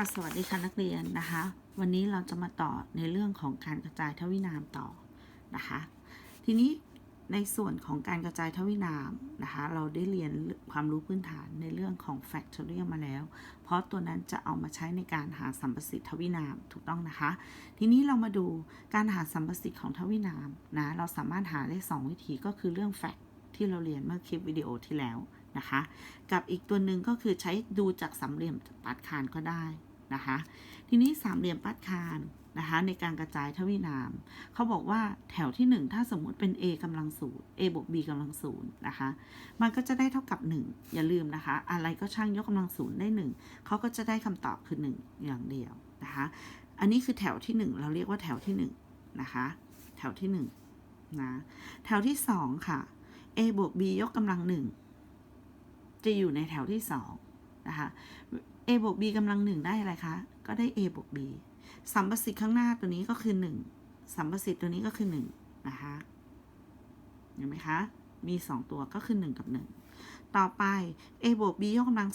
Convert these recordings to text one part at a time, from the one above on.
ค่ะสวัสดีค่ะนักเรียนนะคะ วันนี้เราจะมาต่อในเรื่องของการกระจายทวินามต่อนะคะ ทีนี้ในส่วนของการกระจายทวินามนะคะ เราได้เรียนความรู้พื้นฐานในเรื่องของ factorial มาแล้ว เพราะตัวนั้นจะเอามาใช้ในการหาสัมประสิทธิ์ทวินามถูกต้องนะคะ ทีนี้เรามาดูการหาสัมประสิทธิ์ของทวินามนะเราสามารถหาได้ 2 วิธีก็คือเรื่อง fact ที่เราเรียนเมื่อคลิปวิดีโอที่แล้วนะคะ กับอีกตัวหนึ่งก็คือใช้ดูจากสามเหลี่ยมปัดคานก็ได้ นะคะ ทีนี้สามเหลี่ยมปัดคานนะคะในการกระจายทวินาม เขาบอกว่าแถวที่ 1 ถ้าสมมุติเป็น a กำลังศูนย์ a บวก b กำลังศูนย์นะคะ มันก็จะได้เท่ากับ 1 อย่าลืมนะคะ อะไรก็ช่างยกกำลังศูนย์ได้ 1 เขาก็จะได้คำตอบคือ 1 อย่างเดียวนะคะ อันนี้คือแถวที่ 1 เราเรียกว่าแถวที่1นะคะ แถวที่1นะแถวที่ 2 ค่ะ a บวก b ยกกำลัง1จะอยู่ในแถวที่2นะคะ a บวก b กำลัง1ได้อะไรคะ ก็ได้ a บวก b สัมประสิทธิ์ข้างหน้าตัวนี้ก็คือ1สัมประสิทธิ์ตัวนี้ก็คือ1นะคะเห็นไหมคะ มี2ตัวก็คือ1กับ1ต่อไป a บวก b ยกกำลัง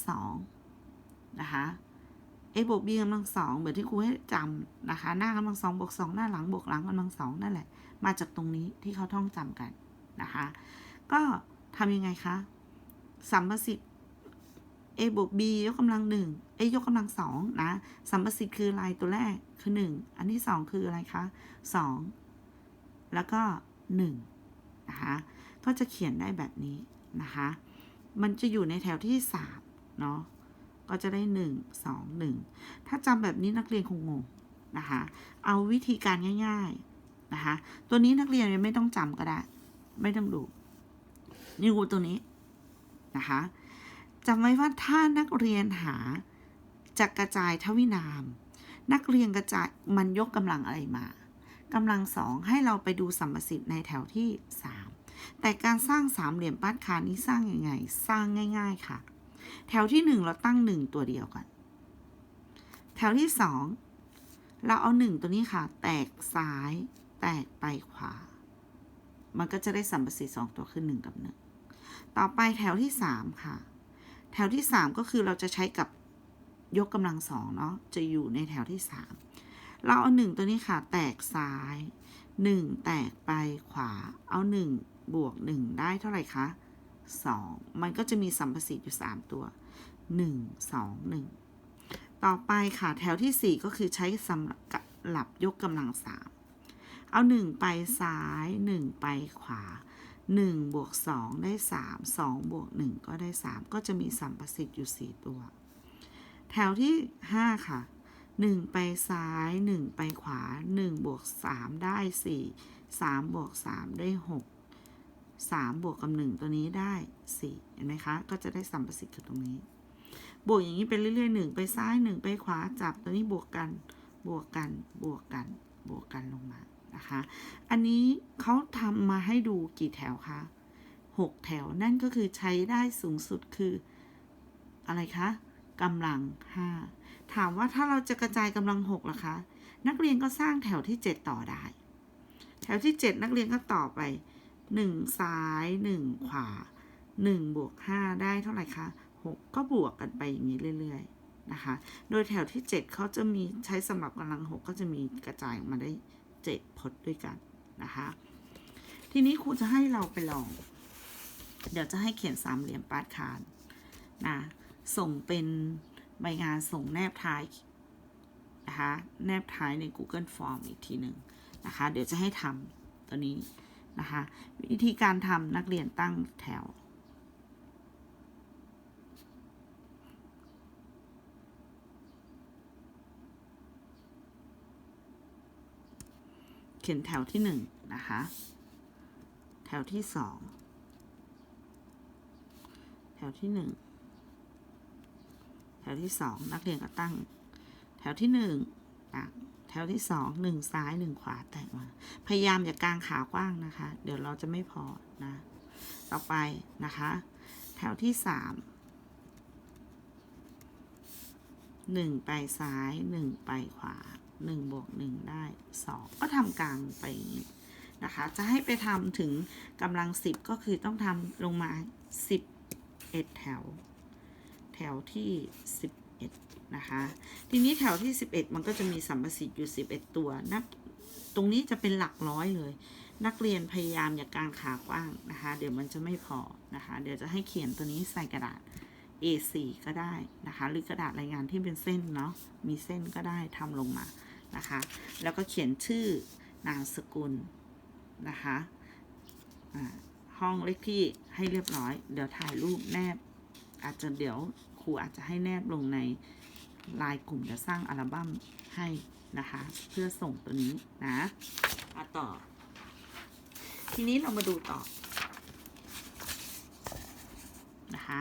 2นะคะ a บวก b กำลัง2เหมือนที่ครูให้จำนะคะ หน้ากำลัง2บวก2หน้าหลังบวกหลังกำลัง2นั่นแหละ มาจากตรงนี้ที่เขาท่องจำกันนะคะ ก็ทำยังไงคะ สัมประสิทธิ์ a บวก b ยกกำลังหนึ่ง a ยกกำลังสองนะสัมประสิทธิ์คืออะไรตัวแรกคือหนึ่งอันที่สองคืออะไรคะสองแล้วก็หนึ่งนะคะก็จะเขียนได้แบบนี้นะคะมันจะอยู่ในแถวที่สามเนาะก็จะได้หนึ่งสองหนึ่งถ้าจำแบบนี้นักเรียนคงงงนะคะเอาวิธีการง่าย ๆนะคะตัวนี้นักเรียนไม่ต้องจำก็ได้ ไม่ต้องดูนี่ครูตัวนี้นะคะ จำไว้ว่าถ้านักเรียนหาจะกระจายทวินาม นักเรียนกระจายมันยกกำลังอะไรมากำลังสองให้เราไปดูสัมประสิทธิ์ในแถวที่สามแต่การสร้างสามเหลี่ยมป้านคานี้สร้างยังไง สร้างง่าย ๆค่ะ แถวที่หนึ่งเราตั้งหนึ่งตัวเดียวกันแถวที่สองเราเอาหนึ่งตัวนี้ค่ะ แตกซ้าย แตกไปขวา มันก็จะได้สัมประสิทธิ์สองตัวคือหนึ่งกับหนึ่งต่อไปแถวที่สามค่ะ แถวที่ 3 ก็คือเราจะใช้กับยกกำลังสองเนาะจะอยู่ในแถวที่ 3 เราเอา 1 ตัวนี้ค่ะ แตกซ้าย 1 แตกไปขวาเอา 1 บวก 1 ได้เท่าไหร่คะ2 มันก็จะมีสัมประสิทธิ์อยู่ 3 ตัว 1 2 1 ต่อไปค่ะแถวที่ 4 ก็คือใช้สำหรับยกกำลัง3เอา 1 ไปซ้าย 1 ไปขวา 1บวก2ได้ 3 2บวก1ก็ได้ 3 ก็จะมีสัมประสิทธิ์อยู่ 4 ตัว แถวที่ 5 ค่ะ 1 ไปซ้าย 1 ไปขวา 1 บวก 3 ได้ 4 3 บวก 3 ได้ 6 3 บวกกับ 1 ตัวนี้ได้ 4 เห็นไหมคะ ก็จะได้สัมประสิทธิ์คือตรงนี้ บวกอย่างนี้ไปเรื่อยๆ 1 ไปซ้าย 1 ไปขวาจับตัวนี้บวกกัน บวกกัน บวกกัน บวกกันลงมา นะคะ อันนี้เขาทำมาให้ดูกี่แถวคะหกแถวนั่นก็คือใช้ได้สูงสุดคืออะไรคะกำลังห้าถามว่าถ้าเราจะกระจายกำลังหกล่ะคะ นักเรียนก็สร้างแถวที่เจ็ดต่อได้ แถวที่เจ็ดนักเรียนก็ต่อไปหนึ่งซ้ายหนึ่งขวาหนึ่งบวกห้าได้เท่าไหร่คะหกก็บวกกันไปอย่างนี้เรื่อยๆนะคะ โดยแถวที่เจ็ดเขาจะมีใช้สำหรับกำลังหกก็จะมีกระจายออกมาได้ เจ็ดพจน์ด้วยกันนะคะทีนี้ครูจะให้เราไปลอง เดี๋ยวจะให้เขียนสามเหลี่ยมปาดคานนะส่งเป็นใบงานส่งแนบท้ายนะคะแนบท้ายใน Google Form อีกทีหนึ่งนะคะ เดี๋ยวจะให้ทำตัวนี้นะคะ วิธีการทำนักเรียนตั้งแถว เขียนแถวที่หนึ่งนะคะ แถวที่สองแถวที่หนึ่งแถวที่สองนักเรียนก็ตั้ง แถวที่หนึ่งตั้งแถวที่สองหนึ่งซ้ายหนึ่งขวาแตกมา พยายามอย่ากางขากว้างนะคะ เดี๋ยวเราจะไม่พอนะ ต่อไปนะคะ แถวที่สามหนึ่งไปซ้ายหนึ่งไปขวา หนึ่งบวกหนึ่งได้สองก็ทำกลางไปนะคะ จะให้ไปทำถึงกำลังสิบก็คือต้องทำลงมาสิบเอ็ดแถว แถวที่สิบเ11 นะคะ ทีนี้แถวที่ 11 มันก็จะมีสัมประสิทธิ์อยู่ 11 ตัวนักตรงนี้จะเป็นหลักร้อยเลย นักเรียนพยายามอย่ากางขากว้างนะคะ เดี๋ยวมันจะไม่พอนะคะ เดี๋ยวจะให้เขียนตัวนี้ใส่กระดาษ A4 ก็ได้นะคะ หรือกระดาษรายงานที่เป็นเส้นเนาะมีเส้นก็ได้ทำลงมานะคะ แล้วก็เขียนชื่อนามสกุลนะคะห้องเลขที่ให้เรียบร้อย เดี๋ยวถ่ายรูปแนบ อาจจะเดี๋ยวครูอาจจะให้แนบลงในลน์กลุ่มจะสร้างอัลบั้มให้นะคะ เพื่อส่งตัวนี้นะอะต่อ ทีนี้เรามาดูต่อนะคะ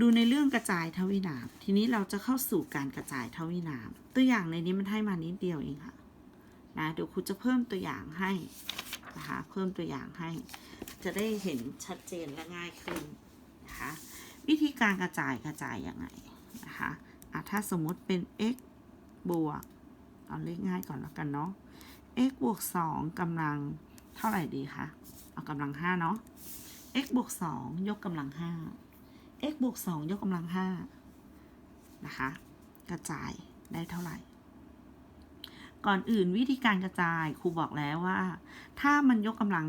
ดูในเรื่องกระจายทวินาม ทีนี้เราจะเข้าสู่การกระจายทวินาม ตัวอย่างในนี้มันให้มานิดเดียวเองค่ะนะเดี๋ยวครูจะเพิ่มตัวอย่างให้นะคะเพิ่มตัวอย่างให้ จะได้เห็นชัดเจนและง่ายขึ้นนะคะวิธีการกระจายกระจายยังไงนะคะอะถ้าสมมุติเป็น x บวก เอาเลขง่ายก่อนแล้วกันเนาะ x บวก2กำลังเท่าไหร่ดีคะ เอากำลัง 5 เนาะ x บวก2ยกกำลัง 5 x บวก2ยกกำลัง5นะคะ กระจายได้เท่าไหร่ ก่อนอื่นวิธีการกระจายครูบอกแล้วว่า ถ้ามันยกกำลัง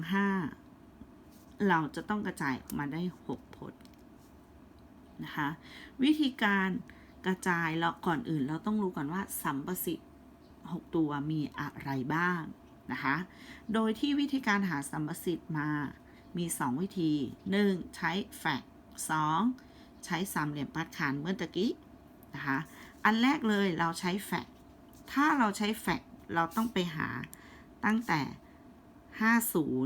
5 เราจะต้องกระจายออกมาได้6พจน์นะคะ วิธีการกระจายเราก่อนอื่นเราต้องรู้ก่อนว่าสัมประสิทธิ์ 6 ตัวมีอะไรบ้างนะคะ โดยที่วิธีการหาสัมประสิทธิ์มามี 2 วิธี 1. ใช้แฟกต์ 2 ใช้สามเหลี่ยมปัดขานเมื่อตะกี้นะคะ อันแรกเลยเราใช้แฟกถ้าเราใช้แฟกเราต้องไปหาตั้งแต่ 50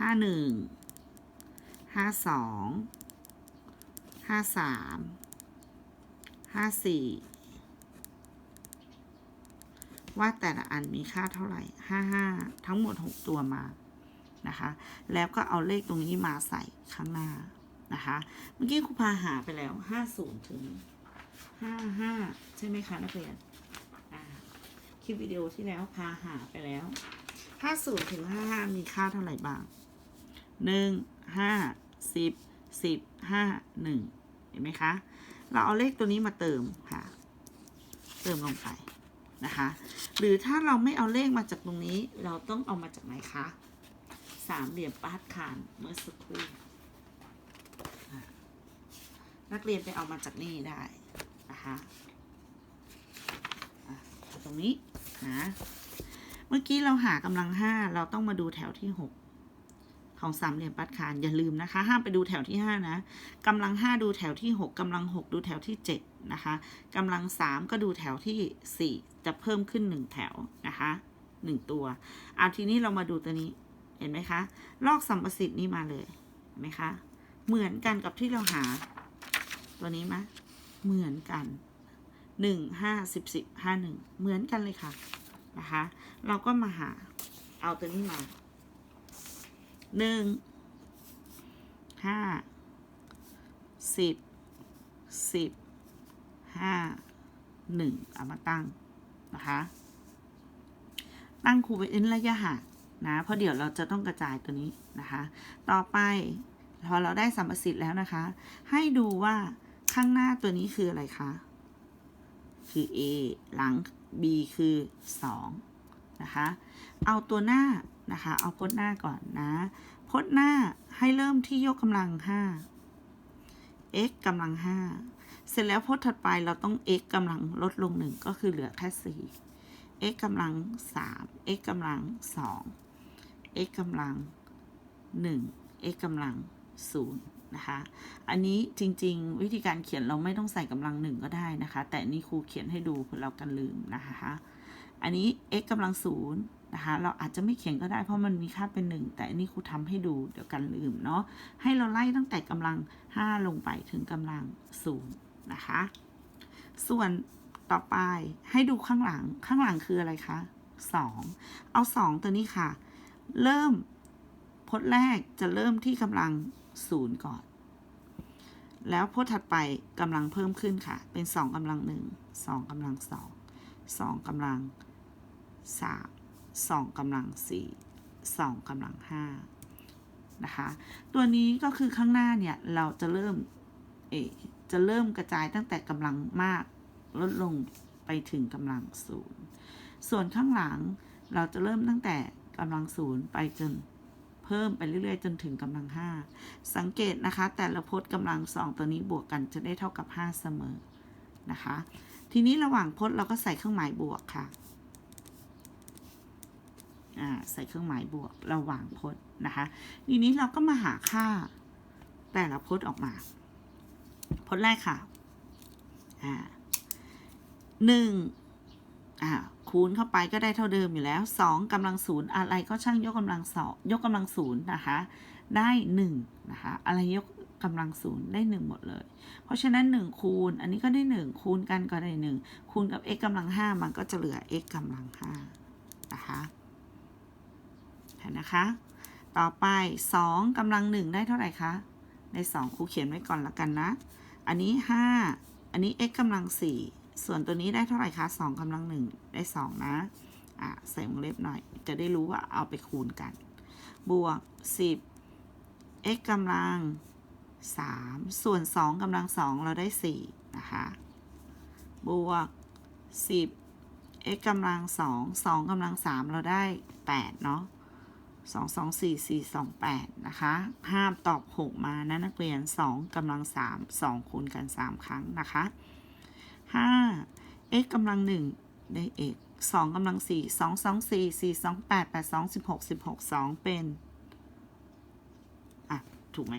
51 52 53 54 ว่าแต่ละอันมีค่าเท่าไหร่ 55 ทั้งหมด 6 ตัวมานะคะ แล้วก็เอาเลขตรงนี้มาใส่ข้างหน้า นะคะ เมื่อกี้ครูพาหาไปแล้ว50ถึง55ใช่ไหมคะนักเรียนคลิปวิดีโอที่แล้วพาหาไปแล้ว50ถึง55มีค่าเท่าไหร่บ้าง1 5 10 10 5 1เห็นไหมคะ เราเอาเลขตัวนี้มาเติมค่ะ เติมลงไปนะคะ หรือถ้าเราไม่เอาเลขมาจากตรงนี้ เราต้องเอามาจากไหนคะ สามเหลี่ยมปาดคานเมื่อสักครู่ นักเรียนไปเอามาจากนี่ได้นะคะตรงนี้นะเมื่อกี้เราหากำลังห้าเราต้องมาดูแถวที่หกของสามเหลี่ยมปัดคานอย่าลืมนะคะ ห้ามไปดูแถวที่ห้านะกำลังห้าดูแถวที่หกกำลังหกดูแถวที่เจ็ดนะคะกำลังสามก็ดูแถวที่สี่จะเพิ่มขึ้นหนึ่งแถวนะคะหนึ่งตัวเอาทีนี้เรามาดูตัวนี้เห็นไหมคะ ลอกสัมประสิทธิ์นี่มาเลยเห็นไหมคะ เหมือนกันกับที่เราหา ตัวนี้ไหมเหมือนกันหนึ่งห้าสิบสิบห้าหนึ่งเหมือนกันเลยค่ะนะคะ เราก็มาหาเอาตัวนี้มาหนึ่งห้าสิบสิบห้าหนึ่งเอามาตั้งนะคะ ตั้งคูเป็นระยะห่างนะเพราะเดี๋ยวเราจะต้องกระจายตัวนี้นะคะ ต่อไปพอเราได้สัมประสิทธิ์แล้วนะคะ ให้ดูว่า ข้างหน้าตัวนี้คืออะไรคะ คือ A หลัง B คือ 2 นะคะ เอาตัวหน้านะคะ เอาพจน์หน้าก่อนนะ พจน์หน้าให้เริ่มที่ยกกำลัง 5 x กำลัง 5 เสร็จแล้วพจน์ถัดไปเราต้อง x กำลังลดลง 1 ก็คือเหลือแค่ 4 x กำลัง 3 x กำลัง 2 x กำลัง 1 x กำลัง 0 นะคะ อันนี้จริง ๆ วิธีการเขียนเราไม่ต้องใส่กำลังหนึ่งก็ได้นะคะ แต่นี่ครูเขียนให้ดูเพื่อเรากันลืมนะคะอันนี้ x กำลังศูนย์นะคะ เราอาจจะไม่เขียนก็ได้เพราะมันมีค่าเป็น 1 แต่อันนี้ครูทำให้ดูเดี๋ยวกันลืมเนาะให้เราไล่ตั้งแต่กำลัง 5 ลงไปถึงกำลัง0นะคะ ส่วนต่อไปให้ดูข้างหลังข้างหลังคืออะไรคะ 2 เอา 2 ตัวนี้ค่ะ เริ่มพจน์แรกจะเริ่มที่กำลัง 0 ก่อน แล้วพจน์ถัดไปกำลังเพิ่มขึ้นค่ะ เป็น 2กำลัง 1 2กำลัง 2 2กำลัง 3 2กำลัง 4 2กำลัง 5 นะคะ ตัวนี้ก็คือข้างหน้าเนี่ย เราจะเริ่มเอจะเริ่มกระจายตั้งแต่กำลังมากลดลงไปถึงกำลังศูนย์ส่วนข้างหลังเราจะเริ่มตั้งแต่กำลังศูนย์ไปจน เพิ่มไปเรื่อยๆ จนถึงกำลังห้าสังเกตนะคะ แต่ละพจน์กำลังสองตัวนี้บวกกันจะได้เท่ากับห้าเสมอนะคะ ทีนี้ระหว่างพจน์เราก็ใส่เครื่องหมายบวกค่ะใส่เครื่องหมายบวกระหว่างพจน์นะคะทีนี้เราก็มาหาค่าแต่ละพจน์ออกมา พจน์แรกค่ะหนึ่งอ่า คูณเข้าไปก็ได้เท่าเดิมอยู่แล้วสองกำลังศูนย์อะไรก็ช่างยกกำลังสองยกกำลังศูนย์นะคะ ได้หนึ่งนะคะอะไรยกกำลังศูนย์ได้หนึ่งหมดเลย เพราะฉะนั้นหนึ่งคูณ อันนี้ก็ได้หนึ่งคูณกันก็ได้หนึ่งคูณกับ x กำลังห้ามันก็จะเหลือ x กำลังห้านะคะเห็นนะคะ ต่อไปสองกำลังหนึ่งได้เท่าไหร่คะในสองครูเขียนไว้ก่อนละกันนะ อันนี้ห้าอันนี้ x กำลังสี่ ส่วนตัวนี้ได้เท่าไหร่คะสองกำลังหนึ่งได้สองนะอะใส่วงเล็บหน่อย จะได้รู้ว่าเอาไปคูณกัน บวกสิบ x กำลังสามส่วนสองกำลังสองเราได้สี่นะคะ บวกสิบ x กำลังสองสองกำลังสามเราได้แปดเนาะสองสองสี่สี่สองแปดนะคะ ห้ามตอบหกมานะนักเรียนสองกำลังสามสองคูณกันสามครั้งนะคะ ห้า x กำลังหนึ่งได้ x สองกำลังสี่สองสองสี่สี่สองแปดแปดสองสิบหกสิบหกสองเป็น อะ ถูกไหม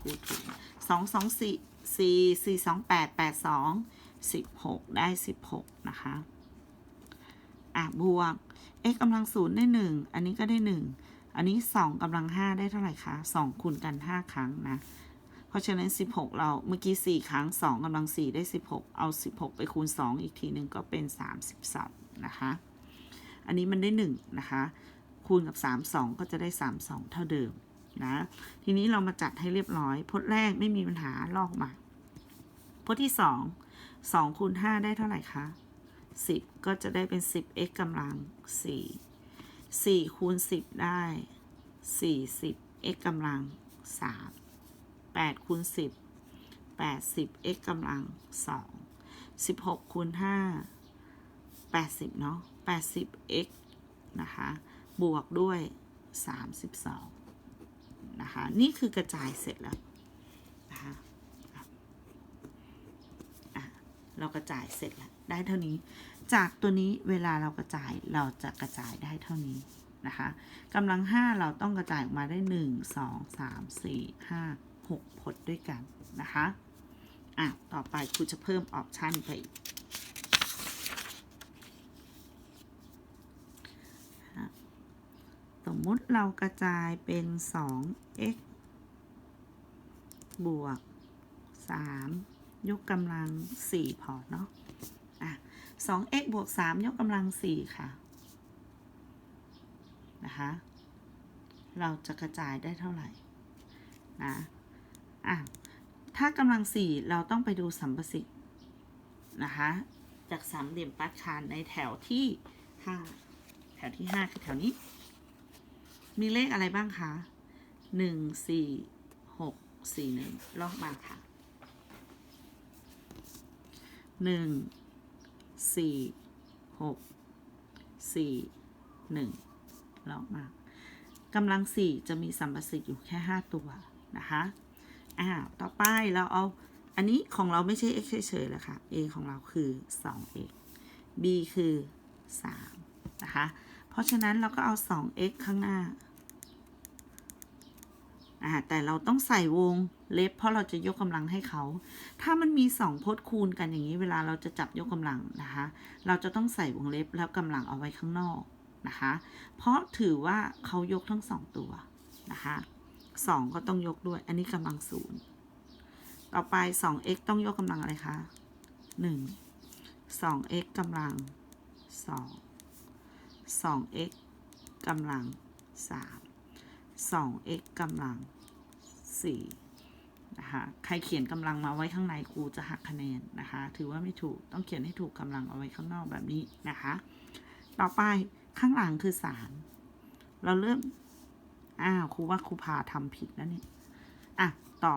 พูดถูกสองสองสี่สี่สี่สองแปดแปดสองสิบหกได้สิบหกนะคะ อะ บวก x กำลังศูนย์ได้หนึ่งอันนี้ก็ได้หนึ่งอันนี้สองกำลังห้าได้เท่าไหร่คะสองคูณกันห้าครั้งนะ เพราะฉะนั้นสิบหกเราเมื่อกี้สี่ครั้งสองกำลังสี่ได้สิบหกเอาสิบหกไปคูณสองอีกทีหนึ่งก็เป็นสามสิบสองนะคะ อันนี้มันได้หนึ่งนะคะ คูณกับสามสองก็จะได้สามสองเท่าเดิมนะ ทีนี้เรามาจัดให้เรียบร้อย พจน์แรกไม่มีปัญหาลอกมา พจน์ที่สองสองคูณห้าได้เท่าไหร่คะสิบก็จะได้เป็นสิบ x กำลังสี่สี่คูณสิบได้สี่สิบ x กำลังสามแปดคูณสิบแปดสิบ x กำลังสองสิบหกคูณห้าแปดสิบเนาะแปดสิบ x นะคะ บวกด้วยสามสิบสองนะคะ นี่คือกระจายเสร็จแล้วนะคะเรากระจายเสร็จแล้วได้เท่านี้ จากตัวนี้เวลาเรากระจายเราจะกระจายได้เท่านี้นะคะกำลังห้าเราต้องกระจายออกมาได้หนึ่งสอ งสามสี่ห้าหกพจน์ด้วยกันนะคะ อะ ต่อไปครูจะเพิ่มออปชันไปอีกสมมุติเรากระจายเป็น 2x บวก 3 ยกกำลัง 4 พอเนาะ อะ 2x บวก 3 ยกกำลัง 4 ค่ะ นะคะ เราจะกระจายได้เท่าไหร่ นะ อะถ้ากำลัง4เราต้องไปดูสัมประสิทธิ์นะคะจากสามเหลี่ยมปัดคานในแถวที่5แถวที่5คือแถวนี้ มีเลขอะไรบ้างคะหนึ่งสี่หกสี่หนึ่งลอกมาค่ะหนึ่งสี่หกสี่หนึ่งลอกมากำลังสี่จะมีสัมประสิทธิ์อยู่แค่ห้าตัวนะคะ อ่าต่อไปเราเอา อันนี้ของเราไม่ใช่ x เฉยๆแล้วค่ะ a ของเราคือ 2x b คือ 3 นะคะ เพราะฉะนั้นเราก็เอา 2x ข้างหน้าอ่าแต่เราต้องใส่วงเล็บ เพราะเราจะยกกำลังให้เขา ถ้ามันมี 2พจน์คูณกันอย่างนี้ เวลาเราจะจับยกกำลังนะคะ เราจะต้องใส่วงเล็บแล้วกำลังเอาไว้ข้างนอกนะคะ เพราะถือว่าเขายกทั้งสองตัวนะคะ 2 ก็ต้องยกด้วย อันนี้กำลังศูนย์ต่อไป 2x ต้องยกกำลังอะไรคะ1 2x กำลัง 2 2x กำลัง 3 2x กำลัง4นะคะ ใครเขียนกำลังมาไว้ข้างในครูจะหักคะแนนนะคะ ถือว่าไม่ถูก ต้องเขียนให้ถูกกำลังเอาไว้ข้างนอกแบบนี้นะคะ ต่อไปข้างหลังคือ 3 เราเริ่ม อ้าวครูว่าครูพาทำผิดแล้วนี่อะต่อ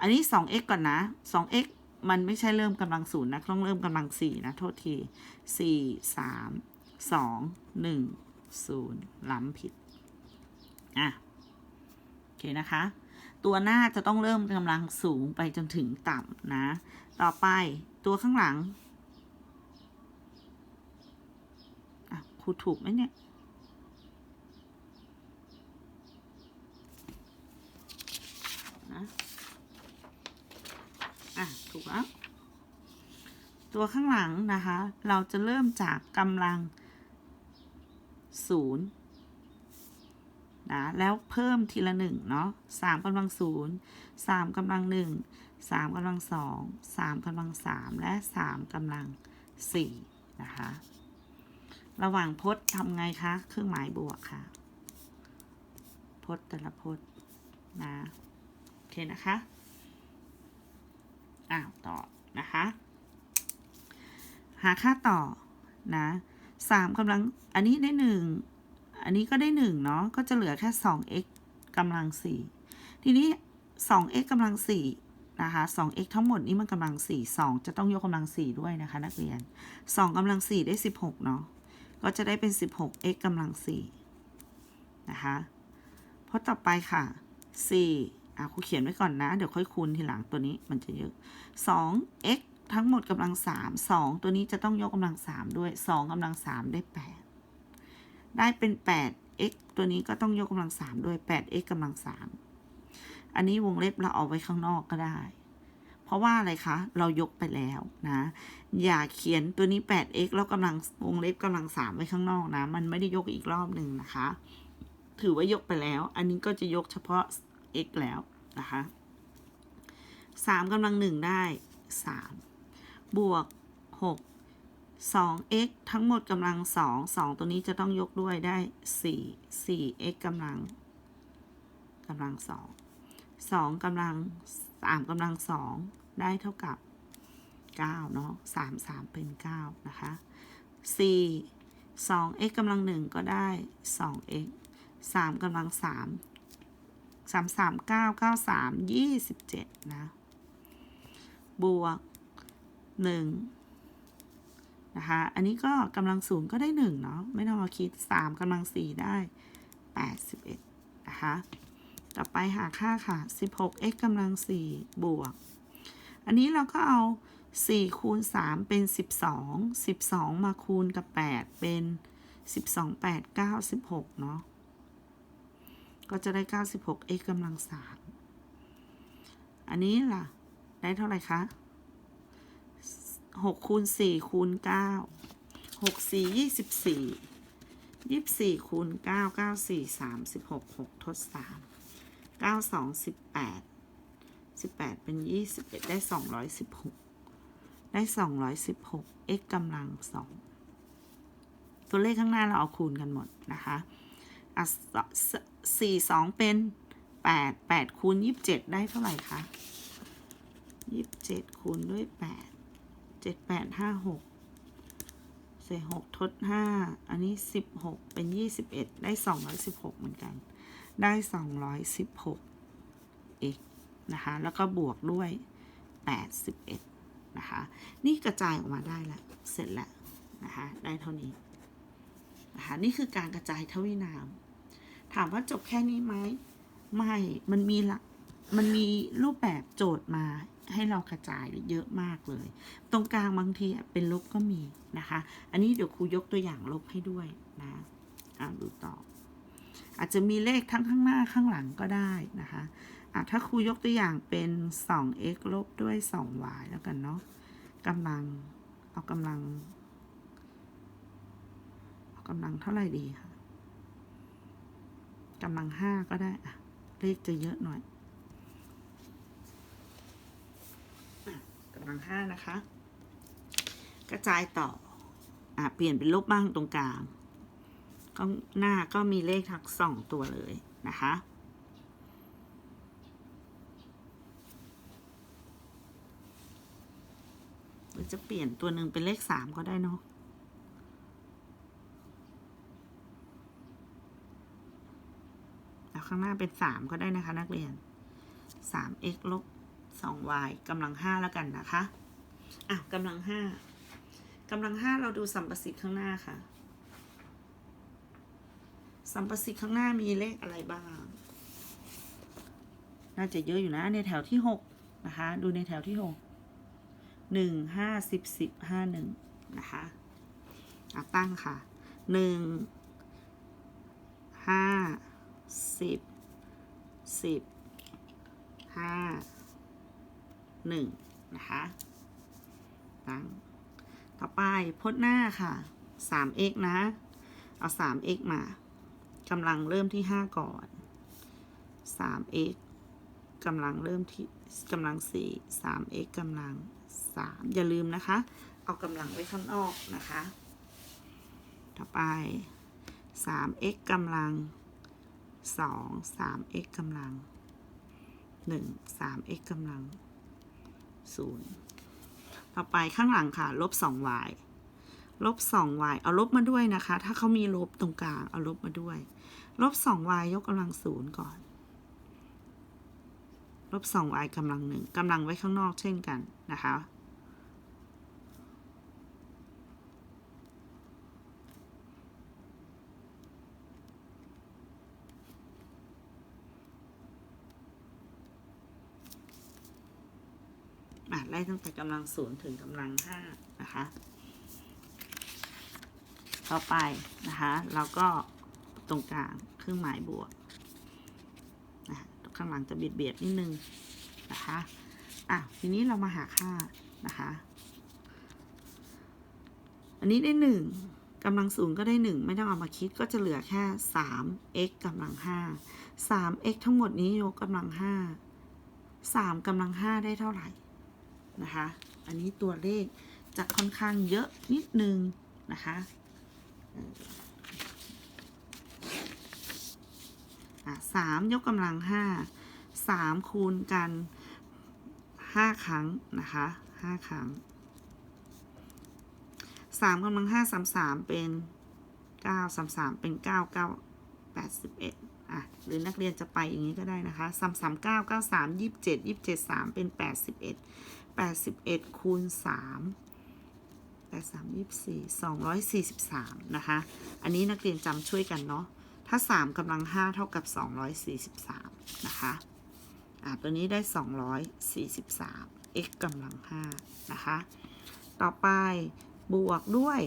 อันนี้ 2x ก่อนนะ 2x มันไม่ใช่เริ่มกำลังศูนย์นะ ต้องเริ่มกำลังสี่นะ โทษทีสี่สามสองหนึ่งศูนย์ล้ำผิด อะ โอเคนะคะ ตัวหน้าจะต้องเริ่มกำลังสูงไปจนถึงต่ำนะ ต่อไปตัวข้างหลัง อะครูถูกไหมเนี่ย อะถูกแล้วตัวข้างหลังนะคะ เราจะเริ่มจากกำลังศูนย์นะแล้วเพิ่มทีละหนึ่งเนาะสามกำลังศูนย์สามกำลังหนึ่งสามกำลังสองสามกำลังสามและสามกำลังสี่นะคะ ระหว่างพจน์ทำไงคะ เครื่องหมายบวกค่ะ พจน์แต่ละพจน์นะ โอเคนะคะ อ้าวต่อนะคะ หาค่าต่อนะสามกำลัง อันนี้ได้หนึ่ง อันนี้ก็ได้หนึ่งเนาะ ก็จะเหลือแค่สอง x กำลังสี่ ทีนี้สอง x กำลังสี่นะคะสอง x ทั้งหมดนี้มันกำลังสี่สองจะต้องยกกำลังสี่ด้วยนะคะ นักเรียนสองกำลังสี่ได้สิบหกเนาะ ก็จะได้เป็นสิบหก x กำลังสี่นะคะ เพราะต่อไปค่ะสี่ อะครูเขียนไว้ก่อนนะ เดี๋ยวค่อยคูณทีหลังตัวนี้มันจะเยอะสอง x ทั้งหมดกำลังสามสองตัวนี้จะต้องยกกำลังสามด้วยสองกำลังสามได้แปดได้เป็นแปด x ตัวนี้ก็ต้องยกกำลังสามด้วยแปด x กำลังสามอันนี้วงเล็บเราเอาไว้ข้างนอกก็ได้ เพราะว่าอะไรคะ เรายกไปแล้วนะ อย่าเขียนตัวนี้ 8x แล้วกำลังวงเล็บกำลังสามไว้ข้างนอกนะ มันไม่ได้ยกอีกรอบหนึ่งนะคะ ถือว่ายกไปแล้ว อันนี้ก็จะยกเฉพาะ x แล้วนะคะสามกำลังหนึ่งได้สามบวกหกสอง x ทั้งหมดกำลังสองสองตัวนี้จะต้องยกด้วยได้สี่สี่ x กำลังกำลังสองสองกำลังสามกำลังสองได้เท่ากับเก้าเนาะสามสามเป็นเก้านะคะสี่สอง x กำลังหนึ่งก็ได้สอง x สามกำลังสาม สามสามเก้าเก้าสามยี่สิบเจ็ดนะ บวกหนึ่งนะคะ อันนี้ก็กำลังศูนย์ก็ได้หนึ่งเนาะ ไม่ต้องมาคิดสามกำลังสี่ได้แปดสิบเอ็ดนะคะ ต่อไปหาค่าค่ะสิบหก x กำลังสี่บวก อันนี้เราก็เอาสี่คูณสามเป็นสิบสอง สิบสองมาคูณกับแปดเป็นสิบสองแปดเก้าสิบหกเนาะ ก็จะได้ 96 x กำลังสามอันนี้ล่ะ ได้เท่าไหร่คะ6คูณ4คูณ9 6 4 24 24คูณ9 9 4 36 6ทด3 9 2 18 18 เป็น 21 ได้ 216 ได้ 216 x กำลัง 2 ตัวเลขข้างหน้าเราเอาคูณกันหมดนะคะอะ สี่สองเป็นแปดแปดคูณยี่สิบเจ็ดได้เท่าไหร่คะยี่สิบเจ็ดคูณด้วยแปดเจ็ดแปดห้าหกเศษหกทดห้าอันนี้สิบหกเป็นยี่สิบเอ็ดได้สองร้อยสิบหกเหมือนกัน ได้สองร้อยสิบหกเอกนะคะ แล้วก็บวกด้วยแปดสิบเอ็ดนะคะ นี่กระจายออกมาได้แล้วเสร็จแล้วนะคะ ได้เท่านี้นะคะ นี่คือการกระจายทวินาม ถามว่าจบแค่นี้ไหมไม่ มันมีลักมันมีรูปแบบโจทย์มาให้เรากระจายเยอะมากเลย ตรงกลางบางทีเป็นลบก็มีนะคะ อันนี้เดี๋ยวครูยกตัวอย่างลบให้ด้วยนะอ่าดูต่อ อาจจะมีเลขทั้งข้างหน้าข้างหลังก็ได้นะคะอะถ้าครูยกตัวอย่างเป็น 2x ลบด้วย 2y แล้วกันเนาะกำลังเอากำลัง เอากำลังเท่าไหร่ดีคะ กำลังห้าก็ได้เลขจะเยอะหน่อยกำลังห้านะคะ กระจายต่ออะเปลี่ยนเป็นลบบ้างตรงกลางก็หน้าก็มีเลขทั้งสองตัวเลยนะคะหรือจะเปลี่ยนตัวหนึ่งเป็นเลขสามก็ได้เนาะ แล้ว ข้างหน้าเป็นสามก็ได้นะคะ นักเรียนสาม x ลบ 2y กำลัง5แล้วกันนะคะอะกำลัง5กำลัง5เราดูสัมประสิทธิ์ข้างหน้าค่ะ สัมประสิทธิ์ข้างหน้ามีเลขอะไรบ้าง น่าจะเยอะอยู่นะในแถวที่6นะคะ ดูในแถวที่6หนึ่งห้าสิบสิบห้าหนึ่งนะคะอะตั้งค่ะหนึ่งห้า สิบสิบห้าหนึ่งนะคะ ตั้ง ต่อไปพจน์หน้าค่ะ 3x นะ เอา 3x มากำลังเริ่มที่ 5 ก่อน 3x กำลังเริ่มที่กำลัง 4 3x กำลัง 3 อย่าลืมนะคะ เอากำลังไว้ข้างนอกนะคะ ต่อไป 3x กำลัง 2 3x กำลัง 1 3x กำลัง 0 ต่อไปข้างหลังค่ะ ลบ 2y ลบ 2y เอาลบมาด้วยนะคะ ถ้าเขามีลบตรงกลาง เอาลบมาด้วย ลบ 2y ยกกำลัง 0 ก่อน ลบ 2y กำลังหนึ่งกำลังไว้ข้างนอกเช่นกันนะคะ ไล่ตั้งแต่กำลังศูนย์ถึงกำลังห้านะคะ ต่อไปนะคะเราก็ตรงกลางเครื่องหมายบวกนะข้างหลังจะเบียดเบียดนิดนึงนะคะอะทีนี้เรามาหาค่านะคะ อันนี้ได้หนึ่งกำลังศูนย์ก็ได้หนึ่งไม่ต้องเอามาคิดก็จะเหลือแค่สาม x กำลังห้าสาม x ทั้งหมดนี้ยกกำลังห้าสามกำลังห้าได้เท่าไหร่ นะคะ อันนี้ตัวเลขจะค่อนข้างเยอะนิดนึงนะคะสามยกกำลังห้าสามคูณกันห้าครั้งนะคะห้าครั้งสามกำลังห้าสามสามเป็นเก้าสามสามเป็นเก้าเก้าแปดสิบเอ็ดอะหรือนักเรียนจะไปอย่างนี้ก็ได้นะคะสามสามเก้าเก้าสามยี่สิบเจ็ดยี่สิบเจ็ดสามเป็นแปดสิบเอ็ด แปดสิบเอ็ดคูณสามแปดสามยี่สี่สองร้อยสี่สิบสามนะคะ อันนี้นักเรียนจำช่วยกันเนาะ ถ้าสามกำลังห้าเท่ากับสองร้อยสี่สิบสามนะคะ อ่า ตัวนี้ได้สองร้อยสี่สิบสาม x กำลังห้านะคะ ต่อไปบวกด้วย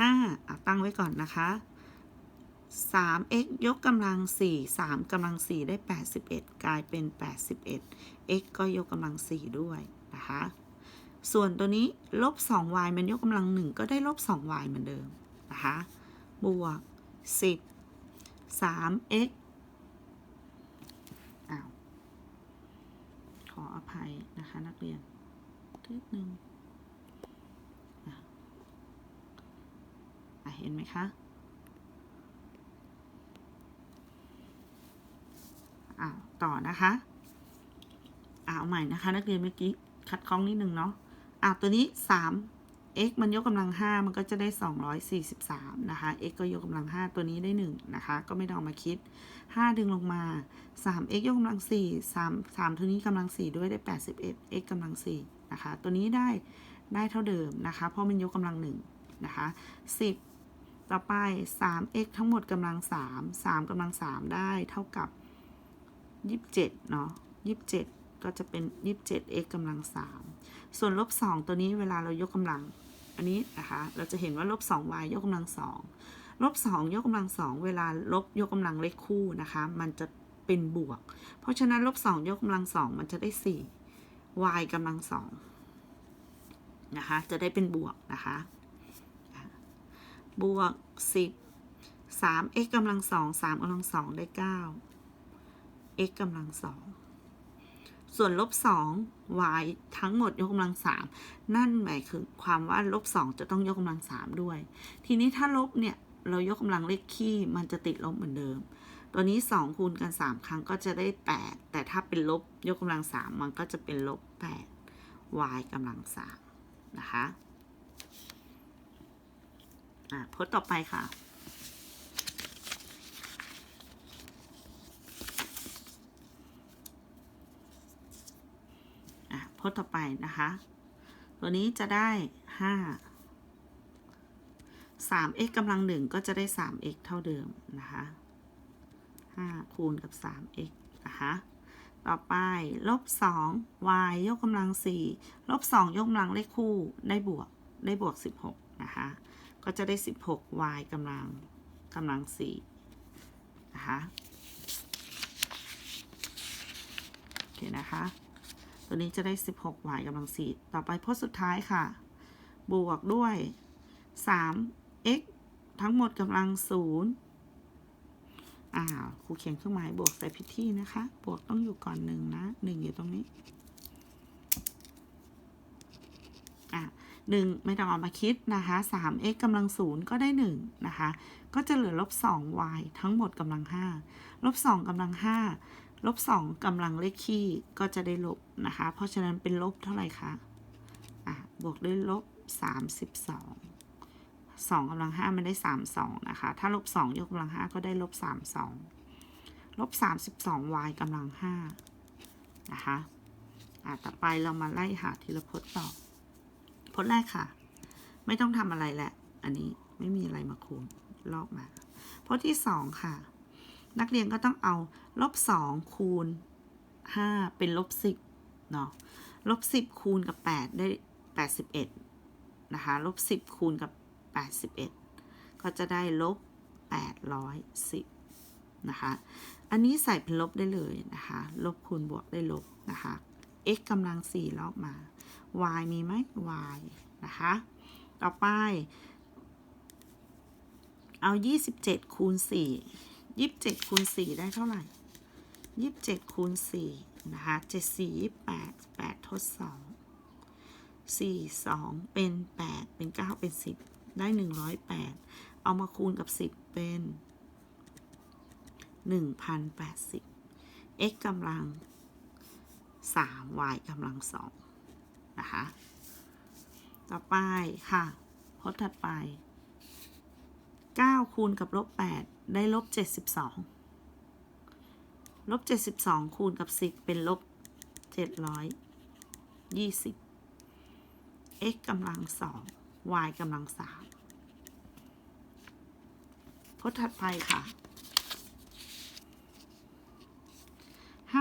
ห้าอะ ตั้งไว้ก่อนนะคะ 3x ยกกำลัง 4 3กำลัง 4 ได้ 81 กลายเป็น 81 x ก็ยกกำลัง 4 ด้วยนะคะ ส่วนตัวนี้ลบ 2y มันยกกำลัง 1 ก็ได้ลบ 2y เหมือนเดิมนะคะ บวก 10 3x อ้าว ขออภัยนะคะนักเรียนทึกหนึ่งเห็นไหมคะ อ่าต่อนะคะอ่าเอาใหม่นะคะ นักเรียนเมื่อกี้คัดคล้องนิดนึงเนาะอ่าตัวนี้3 x มันยกกำลัง 5 มันก็จะได้ 243 นะคะ x ก็ยกกำลัง 5 ตัวนี้ได้ 1 นะคะ ก็ไม่ต้องมาคิด 5 ดึงลงมา 3x ยกกำลัง 4 3 3 ตัวนี้กำลัง 4 ด้วยได้ 81 x กำลัง 4 นะคะ ตัวนี้ได้ได้เท่าเดิมนะคะ เพราะมันยกกำลัง 1 นะคะ 10 ต่อไป 3x ทั้งหมดกำลัง 3 3กำลัง 3 ได้เท่ากับ ยี่สิบเจ็ดเนาะยี่สิบเจ็ดก็จะเป็นยี่สิบเจ็ด x กำลังสามส่วนลบสองตัวนี้เวลาเรายกกำลัง อันนี้นะคะ เราจะเห็นว่าลบสอง y ยกกำลังสองลบสองยกกำลังสองเวลาลบยกกำลังเลขคู่นะคะ มันจะเป็นบวก เพราะฉะนั้นลบสองยกกำลังสองมันจะได้สี่ y กำลังสองนะคะ จะได้เป็นบวกนะคะ บวกสิบสาม x กำลังสองสามกำลังสองได้เก้า x กำลังสองส่วนลบสอง y ทั้งหมดยกกำลังสามนั่นหมายคือความว่าลบสองจะต้องยกกำลังสามด้วย ทีนี้ถ้าลบเนี่ยเรายกกำลังเลขคี่มันจะติดลบเหมือนเดิม ตัวนี้สองคูณกันสามครั้งก็จะได้แปดแต่ถ้าเป็นลบยกกำลังสามมันก็จะเป็นลบแปด y กำลังสามนะคะ อะพจน์ต่อไปค่ะ พจน์ต่อไปนะคะ ตัวนี้จะได้5 3x กำลังหนึ่งก็จะได้ 3x เท่าเดิมนะคะ5คูณกับ 3x นะคะต่อไปลบ2 y ยกกำลัง4ลบ2ยกกำลังเลขคู่ได้บวกได้บวก16นะคะก็จะได้16 y กำลังกำลัง4นะคะโอเคนะคะ ตัวนี้จะได้ 16 y กำลัง 4 ต่อไปพจน์สุดท้ายค่ะ บวกด้วย 3x ทั้งหมดกำลัง 0อ่าครูเขียนเครื่องหมายบวกใส่ผิดที่นะคะ บวกต้องอยู่ก่อนหนึ่งนะหนึ่งอยู่ตรงนี้ อะหนึ่งไม่ต้องเอามาคิดนะคะสาม x กำลังศูนย์ก็ได้หนึ่งนะคะ ก็จะเหลือลบสอง y ทั้งหมดกำลังห้าลบสองกำลังห้า ลบสองกำลังเลขคี่ก็จะได้ลบนะคะ เพราะฉะนั้นเป็นลบเท่าไหร่คะอะบวกด้วยลบสามสิบสองสองกำลังห้ามันได้สามสองนะคะ ถ้าลบสองยกกำลังห้าก็ได้ลบสามสองลบสามสิบสอง y กำลังห้านะคะอะต่อไปเรามาไล่หาทีละพจน์ต่อ พจน์แรกค่ะ ไม่ต้องทำอะไรแหละ อันนี้ไม่มีอะไรมาคูณลอกมา พจน์ที่สองค่ะ นักเรียนก็ต้องเอาลบสองคูณห้าเป็นลบสิบเนาะลบสิบคูณกับแปดได้แปดสิบเอ็ดนะคะลบสิบคูณกับแปดสิบเอ็ดก็จะได้ลบแปดร้อยสิบนะคะอันนี้ใส่เป็นลบได้เลยนะคะลบคูณบวกได้ลบนะคะ x กำลังสี่ลอกมา y มีไหม y นะคะต่อไปเอา 27 คูณ 4 ยี่สิบเจ็ดคูณสี่ได้เท่าไหร่ยี่สิบเจ็ดคูณสี่นะคะเจ็ดสี่ยี่แปดแปดทดสองสี่สองเป็นแปดเป็นเก้าเป็นสิบได้หนึ่งร้อยแปดเอามาคูณกับสิบเป็นหนึ่งพันแปดสิบ x กำลังสาม y กำลังสองนะคะ ต่อไปค่ะพจน์ถัดไปเก้าคูณกับลบแปด ได้ลบ72ลบ72คูณกับ10เป็นลบ720 x กำลัง2 y กำลัง3พจน์ถัดไปค่ะ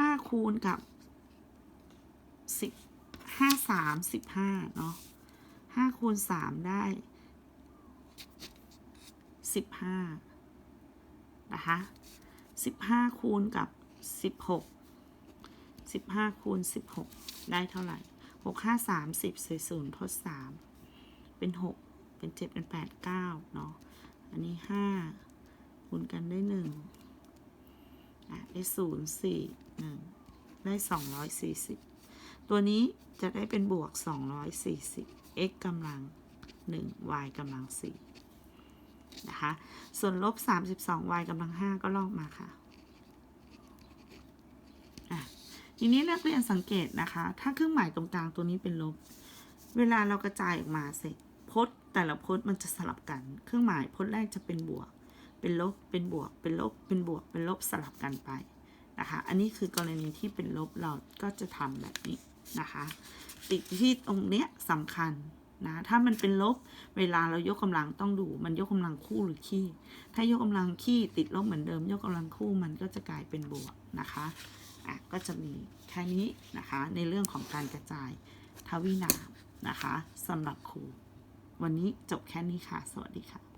5คูณกับ10 5 3 15เนาะห้าคูณสามได้สิบห้า นะคะสิบห้าคูณกับสิบหกสิบห้าคูณสิบหกได้เท่าไหร่หกห้าสามสิบใส่ศูนย์ทดสามเป็นหกเป็นเจ็ดเป็นแปดเก้าเนาะอันนี้ห้าคูณกันได้หนึ่งอะได้ศูนย์สี่หนึ่งได้สองร้อยสี่สิบตัวนี้จะได้เป็นบวกสองร้อยสี่สิบ x กำลัง1 y กำลัง4 นะคะ ส่วนลบ 32 y กำลัง 5 ก็ลอกมาค่ะอะทีนี้นักเรียนสังเกตนะคะ ถ้าเครื่องหมายตรงกลางตัวนี้เป็นลบ เวลาเรากระจายออกมาเสร็จพจน์แต่ละพจน์มันจะสลับกัน เครื่องหมายพจน์แรกจะเป็นบวก เป็นลบ เป็นบวก เป็นลบ เป็นบวก เป็นลบสลับกันไปนะคะ อันนี้คือกรณีที่เป็นลบเราก็จะทำแบบนี้นะคะ ติดที่ตรงเนี้ยสำคัญ นะถ้ามันเป็นลบเวลาเรายกกำลังต้องดูมันยกกำลังคู่หรือขี้ ถ้ายกกำลังขี้ติดลบเหมือนเดิม ยกกำลังคู่มันก็จะกลายเป็นบวกนะคะอะก็จะมีแค่นี้นะคะในเรื่องของการกระจายทวินามนะคะสำหรับครู วันนี้จบแค่นี้ค่ะ สวัสดีค่ะ